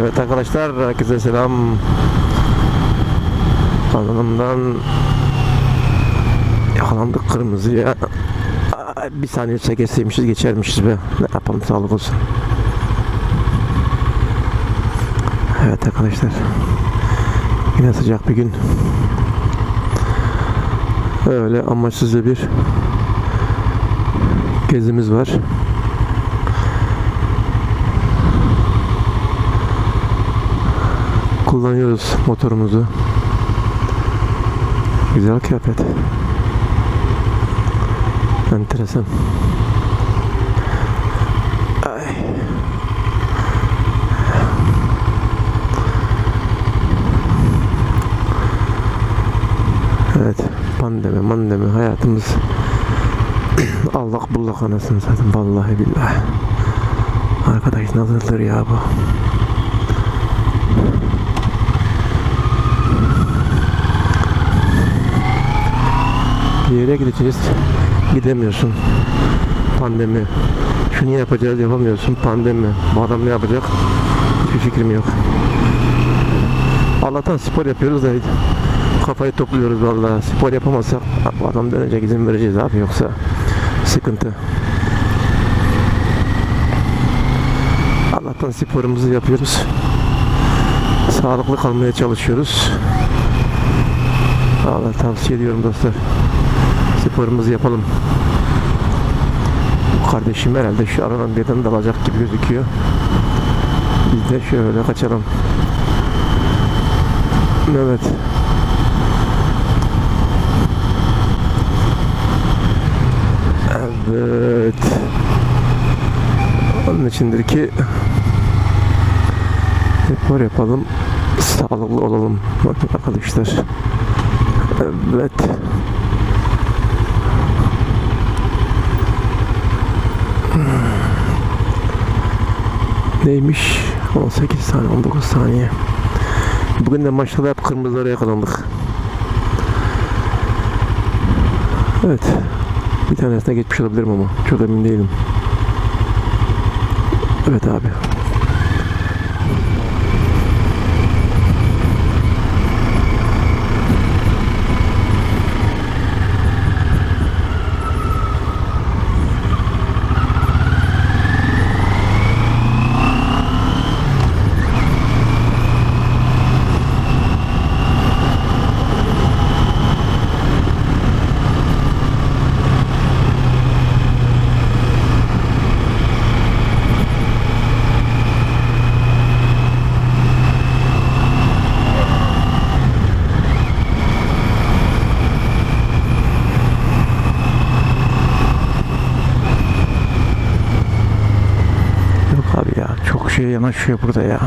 Evet arkadaşlar herkese selam. Kanalımdan yakalandık kırmızıya. Bir saniye çekeseymişiz geçermişiz be. Ne yapalım sağlık olsun. Evet arkadaşlar. Yine sıcak bir gün. Öyle amaçsızca bir gezimiz var. Kullanıyoruz motorumuzu. Güzel kıyafet. Enteresan. Ay. Evet, pandemi, mandemi hayatımız allak bullak anasını satayım vallahi billahi. Arkadaş nasıldır ya bu? Yere gideceğiz. Gidemiyorsun. Pandemi. Şunu yapacağız yapamıyorsun. Pandemi. Bu adam ne yapacak? Hiçbir fikrim yok. Allah'tan spor yapıyoruz da kafayı topluyoruz vallahi. Spor yapamazsak adam dönecek izin vereceğiz abi yoksa sıkıntı. Allah'tan sporumuzu yapıyoruz. Sağlıklı kalmaya çalışıyoruz. Allah tavsiye ediyorum dostlar sporumuzu yapalım. Kardeşim herhalde şu aradan birden dalacak gibi gözüküyor. Biz de şöyle kaçalım. Evet. Evet. Onun içindir ki spor yapalım. Sağlıklı olalım arkadaşlar. Evet. Neymiş? 18 saniye, 19 saniye. Bugün de maçta da hep kırmızılara yakalandık. Evet. Bir tanesine geçmiş olabilirim ama çok emin değilim. Evet abi. Çok şey burada ya.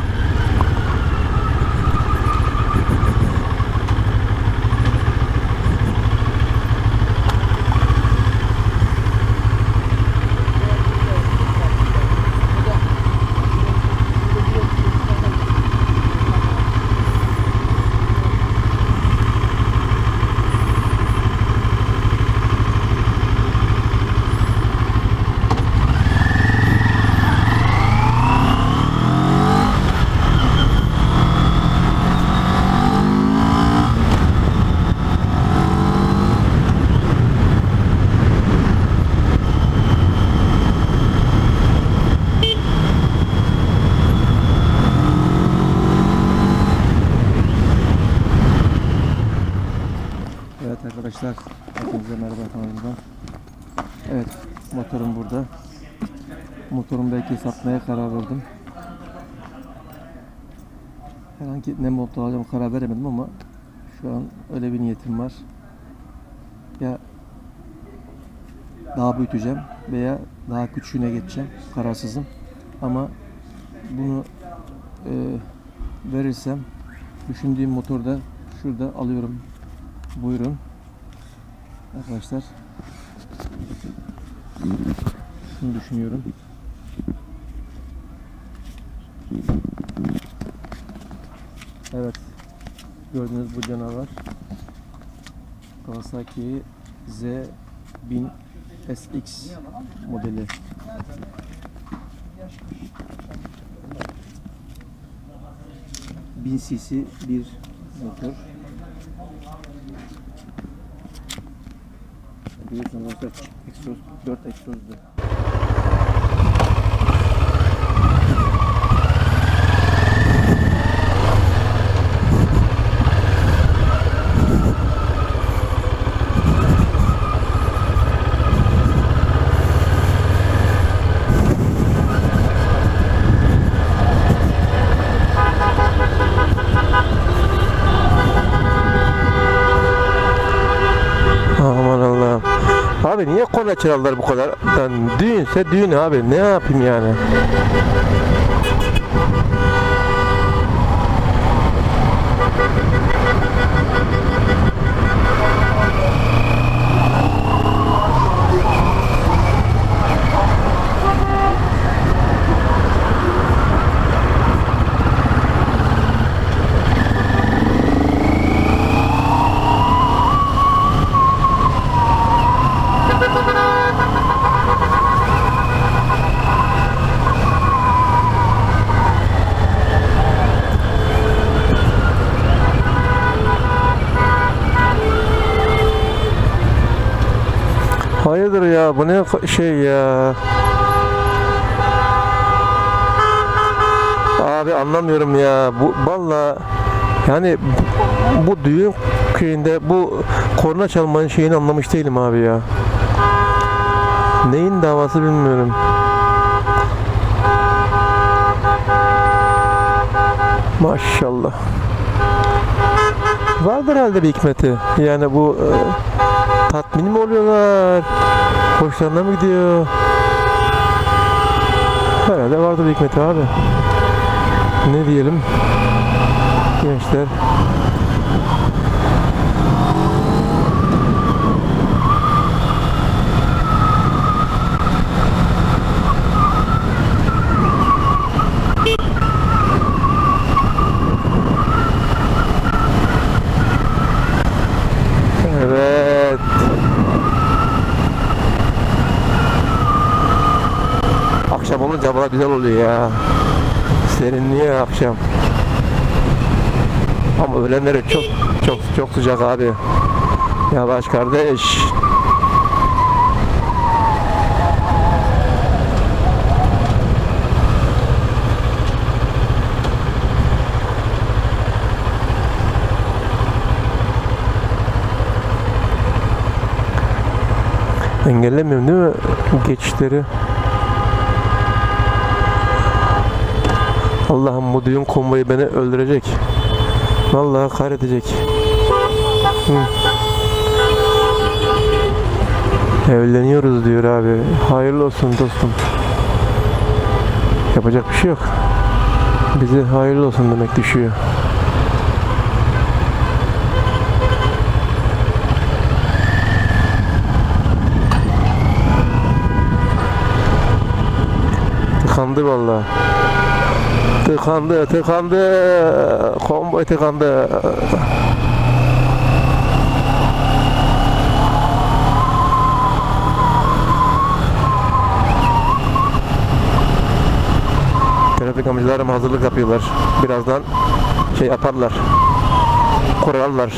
Arkadaşlar, hepinize merhaba kanalımdan. Evet, motorum burada. Motorumu belki satmaya karar verdim. Herhangi ne motor alacağım karar veremedim ama şu an öyle bir niyetim var. Ya daha büyüteceğim veya daha küçüğüne geçeceğim. Kararsızım. Ama bunu e, verirsem düşündüğüm motorda şurada alıyorum Buyurun. Arkadaşlar. Şunu düşünüyorum. Evet. Gördüğünüz bu canavar Kawasaki Z1000 SX modeli. 1000 cc bir motor. Biliyorsunuz arkadaşlar çift egzoz, 4 egzozlu. Aman Allah'ım. Abi niye korna çaldılar bu kadar? Yani düğünse düğün abi. Ne yapayım yani? Hayırdır ya bu ne şey ya. Abi anlamıyorum ya. Bu valla yani bu, bu düğün köyünde bu korna çalmanın şeyini anlamış değilim abi ya. Neyin davası bilmiyorum. Maşallah. Vardır herhalde bir hikmeti. Yani bu e, tatmin mi oluyorlar? Hoşlarına mı gidiyor? Herhalde vardır hikmeti abi. Ne diyelim? Gençler. Evet. Akşam olunca hava güzel oluyor ya. Serinliyor akşam. Ama öğlenleri çok çok çok sıcak abi. Yavaş kardeş. Engellemiyorum değil mi geçişleri? Allah'ım bu düğün konvoyu beni öldürecek. Vallahi kahredecek. Hı. Evleniyoruz diyor abi. Hayırlı olsun dostum. Yapacak bir şey yok. Bize hayırlı olsun demek düşüyor. Tıkandı vallahi. Tıkandı, tıkandı. Konvoy tıkandı. Trafik amcalarım hazırlık yapıyorlar. Birazdan şey yaparlar. Kurarlar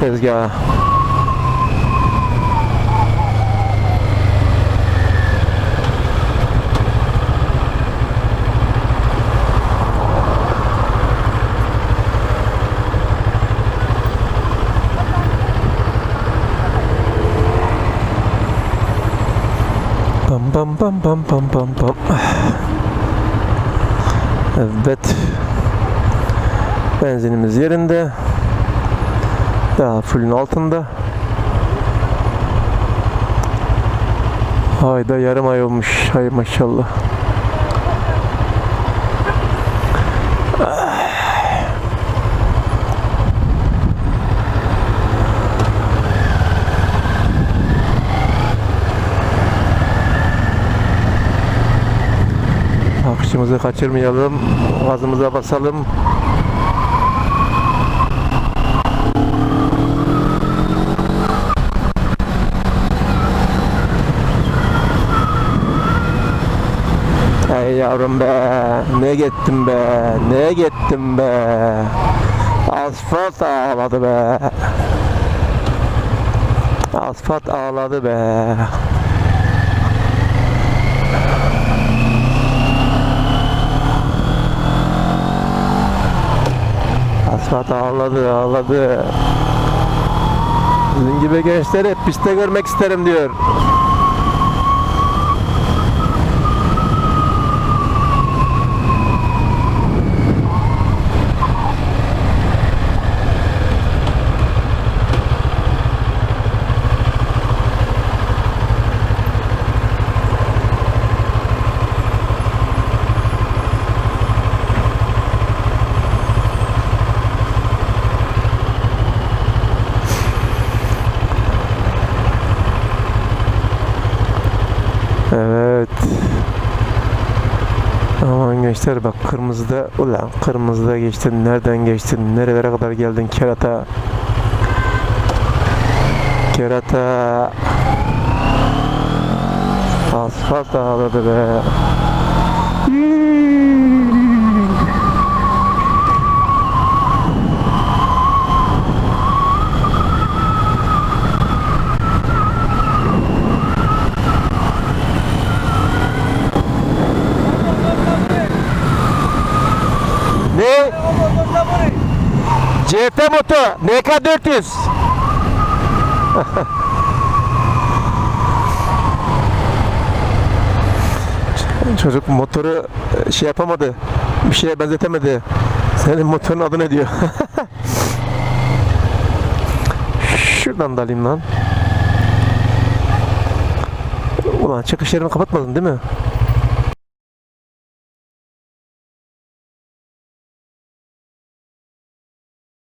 tezgahı. Pam pam pam pam pam pam. Evet. Benzinimiz yerinde. Daha fullün altında. Hayda yarım ay olmuş. Hay maşallah. Akışımızı kaçırmayalım. Gazımıza basalım. Ay yavrum be. Ne gittim be. Ne gittim be. Asfalt ağladı be. Asfalt ağladı be. Asfalt ağladı ağladı. Sizin gibi gençleri hep pistte görmek isterim diyor. Evet. Aman gençler bak kırmızıda ulan kırmızıda geçtin nereden geçtin nerelere kadar geldin kerata? Kerata. Asfalt ağladı be ne CF motor NK400 Çocuk motoru e, şey yapamadı. Bir şeye benzetemedi. Senin motorun adı ne diyor? Şuradan da lan. Ulan çıkış yerini kapatmadın değil mi?